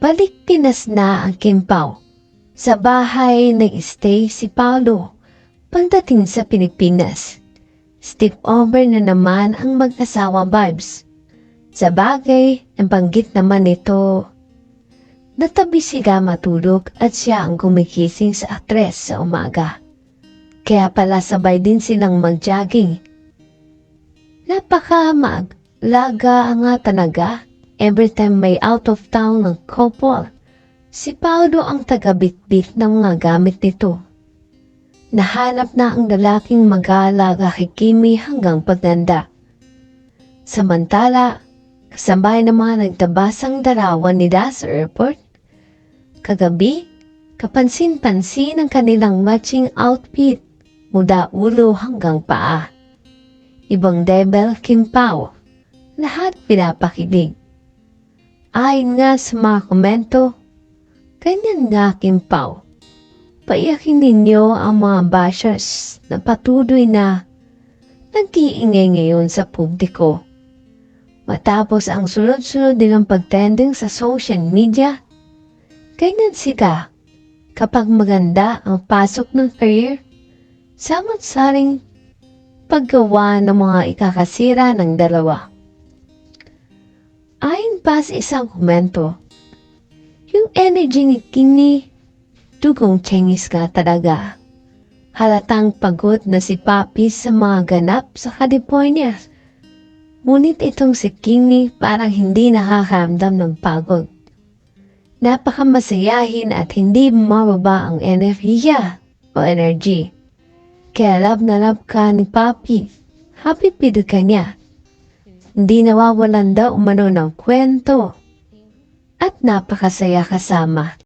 Balik Pinas na ang Kimpaw. Sa bahay nag-stay si Paulo pagdating sa Pilipinas. Step over na naman ang mag-asawa vibes. Sa bagay, ang banggit naman ito, natabi siya matulog at siya ang gumigising sa aktres sa umaga. Kaya pala sabay din silang mag-jogging. Napaka maglaga nga talaga every time may out of town ng couple. Si Paulo ang tagabitbit ng mga gamit nito. Nahanap na ang lalaking mag-aalaga kay Kimi hanggang pagdanda. Samantala, kasabay ng mga nagtabasang darawan nila sa airport, kagabi, kapansin-pansin ang kanilang matching outfit mula ulo hanggang paa. Ibang level kimpaw, lahat pinapakilig. Ayon nga sa mga komento, ganyan nga kimpaw. Paiyakin ninyo ang mga bashers na patuloy na nag-iingay ngayon sa publiko. Matapos ang sunod-sunod nilang pagtending sa social media, ganyan sila kapag maganda ang pasok ng career, samot-saring paggawa ng mga ikakasira ng dalawa. Ayon pa sa isang komento, yung energy ni Kini, dugong Chinese ka talaga. Halatang pagod na si Papi sa mga ganap sa California. Ngunit itong si Kini parang hindi nakakaramdam ng pagod. Napakamasayahin at hindi mababa ang enerhiya o energy. Kaya love na love ka ni Papi. Happy pid ka niya. Hindi nawawalan daw umano ng kwento. At napakasaya kasama.